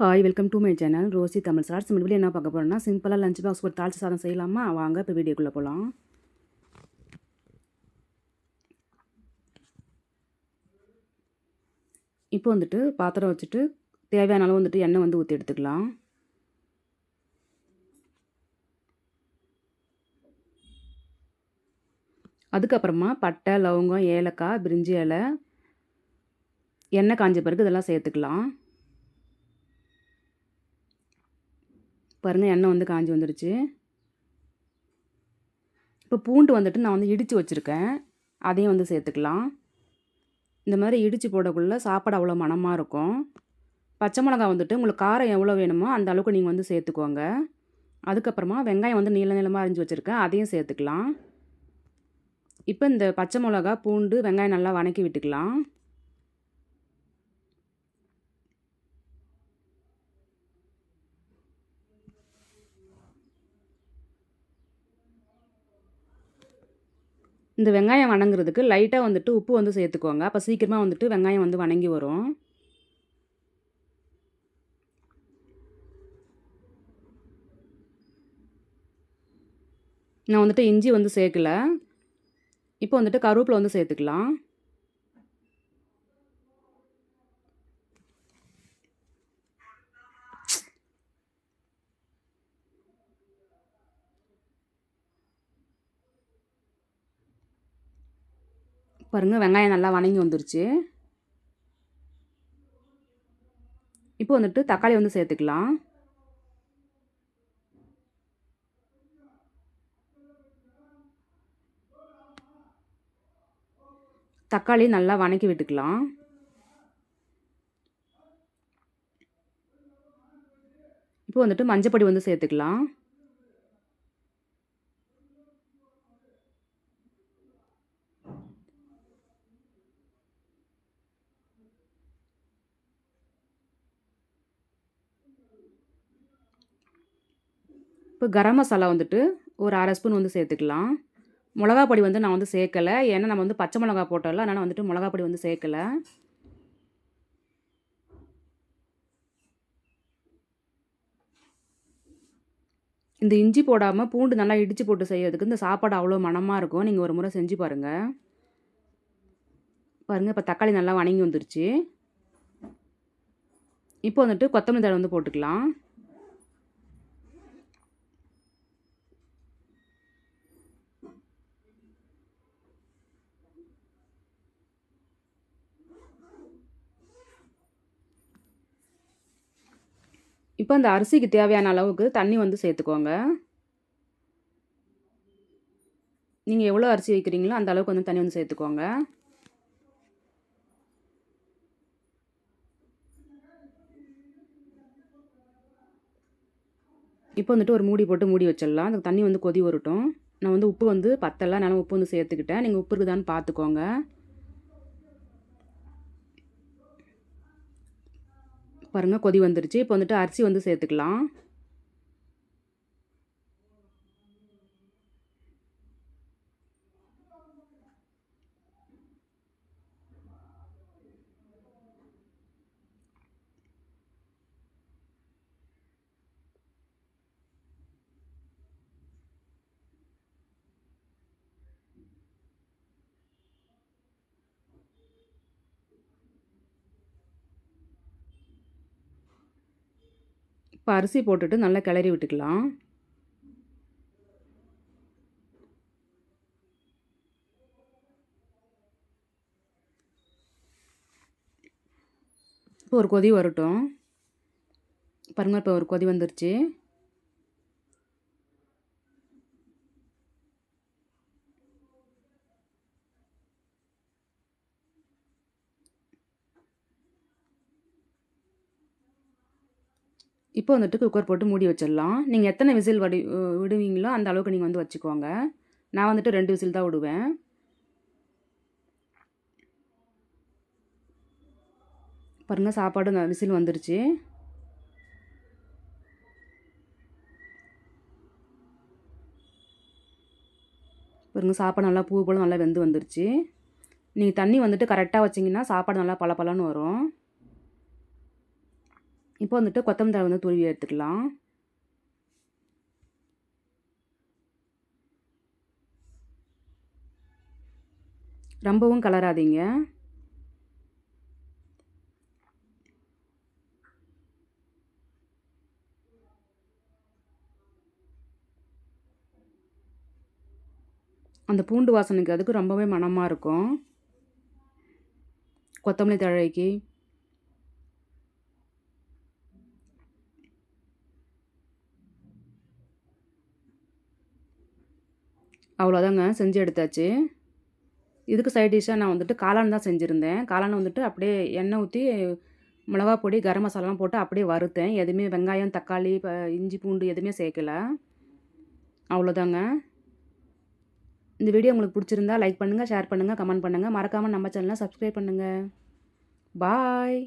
Hi welcome to my channel Rosy Tamil sir இந்த என்ன பார்க்க போகிறோம்னா சிம்பிளாக லஞ்ச் பாக்ஸ் ஒரு தாளிச்சு சாதம் செய்யலாமா? வாங்க இப்போ வீடியோக்குள்ளே போகலாம் இப்போ வந்துட்டு பாத்திரம் வச்சுட்டு தேவையான அளவு வந்துட்டு எண்ணெய் வந்து ஊற்றி எடுத்துக்கலாம். அதுக்கப்புறமா பட்டை லவங்கம் ஏலக்காய் பிரிஞ்சி இலை எண்ணெய் காஞ்ச பிறகு இதெல்லாம் சேர்த்துக்கலாம். பாருங்கள் எண்ணெய் வந்து காஞ்சி வந்துடுச்சு. இப்போ பூண்டு வந்துட்டு நான் வந்து இடித்து வச்சுருக்கேன். அதையும் வந்து சேர்த்துக்கலாம். இந்த மாதிரி இடித்து போடக்குள்ளே சாப்பாடு அவ்வளோ மணமாக இருக்கும். பச்சை மிளகா வந்துட்டு உங்களுக்கு காரம் எவ்வளோ வேணுமோ அந்த அளவுக்கு நீங்கள் வந்து சேர்த்துக்கோங்க. அதுக்கப்புறமா வெங்காயம் வந்து நீள நீளமாக அரிஞ்சு வச்சுருக்கேன். அதையும் சேர்த்துக்கலாம். இப்போ இந்த பச்சை மிளகா பூண்டு வெங்காயம் நல்லா வணக்கி விட்டுக்கலாம். இந்த வெங்காயம் வணங்குறதுக்கு லைட்டாக வந்துட்டு உப்பு வந்து சேர்த்துக்கோங்க. அப்போ சீக்கிரமாக வந்துட்டு வெங்காயம் வந்து வணங்கி வரும். நான் வந்துட்டு இஞ்சி வந்து சேர்க்கல. இப்போ வந்துட்டு கருவேப்பில் வந்து சேர்த்துக்கலாம். பாருங்கள் வெங்காயம் நல்லா வணங்கி வந்துருச்சு. இப்போ வந்துட்டு தக்காளி வந்து சேர்த்துக்கலாம். தக்காளி நல்லா வணக்கி விட்டுக்கலாம். இப்போ வந்துட்டு மஞ்சப்பொடி வந்து சேர்த்துக்கலாம். இப்போ கரம் மசாலா வந்துட்டு ஒரு அரை ஸ்பூன் வந்து சேர்த்துக்கலாம். மிளகா பொடி வந்து நான் வந்து சேர்க்கலை. ஏன்னா நம்ம வந்து பச்சை மிளகா போட்டோம்ல அதனால் வந்துட்டு மிளகா பொடி வந்து சேர்க்கலை. இந்த இஞ்சி போடாமல் பூண்டு நல்லா இடித்து போட்டு செய்யறதுக்கு இந்த சாப்பாடு அவ்வளோ மணமாக இருக்கும். நீங்கள் ஒரு முறை செஞ்சு பாருங்கள் பாருங்கள் இப்போ தக்காளி நல்லா வணங்கி வந்துருச்சு. இப்போ வந்துட்டு கொத்தமல்லி தழை வந்து போட்டுக்கலாம். இப்போ அந்த அரிசிக்கு தேவையான அளவுக்கு தண்ணி வந்து சேர்த்துக்கோங்க. நீங்கள் எவ்வளோ அரிசி வைக்கிறீங்களோ அந்த அளவுக்கு வந்து தண்ணி வந்து சேர்த்துக்கோங்க. இப்போ வந்துட்டு ஒரு மூடி போட்டு மூடி வச்சிடலாம். அந்த தண்ணி வந்து கொதி வரட்டும். நான் வந்து உப்பு வந்து பத்தலை. நான் உப்பு வந்து சேர்த்துக்கிட்டேன். நீங்கள் உப்பு இருக்குதான்னு பார்த்துக்கோங்க. பாருங்கள் கொதி வந்துருச்சு. இப்போ வந்துட்டு அரிசி வந்து சேர்த்துக்கலாம். இப்போ அரிசி போட்டுட்டு நல்லா கிளறி விட்டுக்கலாம். இப்போ ஒரு கொதி வரட்டும். பாருங்கள் இப்போ ஒரு கொதி வந்துருச்சு. இப்போ வந்துட்டு குக்கர் போட்டு மூடி வச்சிடலாம். நீங்கள் எத்தனை விசில் வடி விடுவீங்களோ அந்த அளவுக்கு நீங்கள் வந்து வச்சுக்கோங்க. நான் வந்துட்டு ரெண்டு விசில் தான் விடுவேன். பாருங்கள் சாப்பாடு விசில் வந்துருச்சு. பாருங்கள் சாப்பாடு நல்லா பூ போல் நல்லா வெந்து வந்துருச்சு. நீங்கள் தண்ணி வந்துட்டு கரெக்டாக வச்சிங்கன்னா சாப்பாடு நல்லா பளபளன்னு வரும். இப்போ வந்துட்டு கொத்தமல்லி வந்து துருவி எடுத்துக்கலாம். ரொம்பவும் கலராதீங்க. அந்த பூண்டு வாசனைக்கு அதுக்கு ரொம்பவே மனமாக இருக்கும். கொத்தமல்லி தழைக்கு. அவ்வளோதாங்க செஞ்சு எடுத்தாச்சு. இதுக்கு சைட் டிஷ்ஷாக நான் வந்துட்டு காளான் தான் செஞ்சுருந்தேன். காளான் வந்துட்டு அப்படியே எண்ணெய் ஊற்றி மிளகா பொடி கரம் மசாலாலாம் போட்டு அப்படியே வறுத்தேன். எதுவுமே வெங்காயம் தக்காளி இப்போ இஞ்சி பூண்டு எதுவுமே சேர்க்கல. அவ்வளோதாங்க இந்த வீடியோ உங்களுக்கு பிடிச்சிருந்தா லைக் பண்ணுங்கள் ஷேர் பண்ணுங்கள் கமெண்ட் பண்ணுங்கள் மறக்காமல் நம்ம சேனலை சப்ஸ்கிரைப் பண்ணுங்கள் பாய்